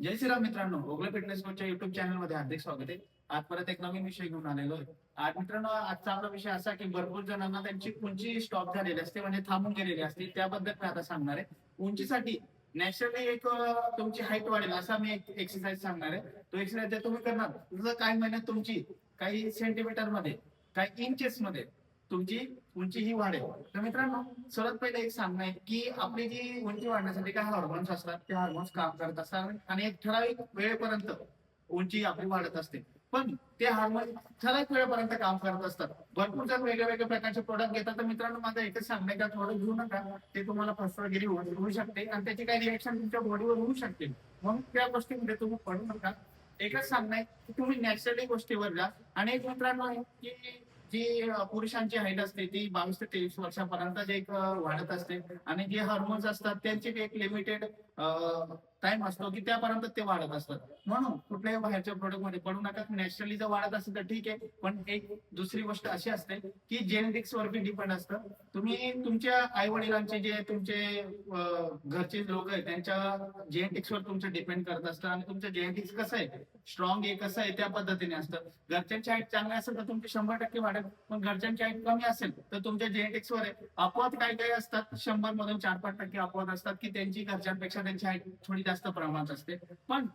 जय श्रीराम मित्रांनो ओगले फिटनेस कोचच्या युट्यूब चॅनलमध्ये हार्दिक स्वागत आहे. आज परत एक नवीन विषय घेऊन आलेलो आहे. आज मित्रांनो आजचा आपला विषय असा की भरपूर जणांना त्यांची उंची स्टॉप झालेली असते म्हणजे थांबून गेलेली असते. त्याबद्दल मी आता सांगणार आहे. उंचीसाठी नॅचरली एक तुमची हाईट वाढेल असा मी एक एक्सरसाइज सांगणार आहे. तो एक्सरसाइज जर तुम्ही करणार जर काही महिन्यात तुमची? काही सेंटीमीटरमध्ये काही इंचेस मध्ये तुमची उंची ही वाढेल. तर मित्रांनो सर्वात पहिले एक सांगणं आहे की आपली जी उंची वाढण्यासाठी काय हार्मोन्स असतात ते हार्मोन्स काम करत असतात आणि एक ठराविक वेळेपर्यंत उंची आपली वाढत असते. पण ते हार्मोन ठराविक वेळेपर्यंत काम करत असतात. भरपूर जर वेगळ्या वेगळ्या प्रकारचे प्रोडक्ट घेतात तर मित्रांनो माझं एकच सांगणे का थोडं घेऊ नका. ते तुम्हाला फसवगिरी होऊ होऊ शकते आणि त्याची काही रिएक्शन तुमच्या बॉडीवर होऊ शकते. म्हणून त्या गोष्टीमध्ये तुम्ही पडू नका. एकच सांगणं आहे की तुम्ही नॅचरली गोष्टीवर जा. आणि एक मित्रांनो आहे की जी पुरुषांची हाईट असते ती बावीस ते तेवीस वर्षापर्यंत जे एक वाढत असते. आणि जे हार्मोन्स असतात त्यांचे एक लिमिटेड टाइम असतो की त्यापर्यंत ते वाढत असतात. म्हणून कुठल्याही बाहेरच्या प्रोडक्टमध्ये पडू नका नॅचरली जर वाढत असेल तर ठीक आहे. पण एक दुसरी गोष्ट अशी असते की जेनेटिक्स वर बी डिपेंड असतं. तुम्ही तुमच्या आई वडिलांचे जे तुमचे घरचे लोक आहेत त्यांच्या जेनेटिक्स वर तुमचं डिपेंड करत असतं आणि तुमचं जेनेटिक्स कसं आहे? स्ट्रॉंग आहे कसं आहे? त्या पद्धतीने असतं. घरच्यांची हाईट चांगली असेल तर तुमची शंभर टक्के वाढेल. पण घरच्यांची हाईट कमी असेल तर तुमच्या जेनेटिक्स वर आहे. अपवाद काय काय असतात? शंभर मधून चार पाच टक्के अपवाद असतात की त्यांची घरच्यांपेक्षा त्यांची हाईट थोडी जास्त प्रमाणात असते. पण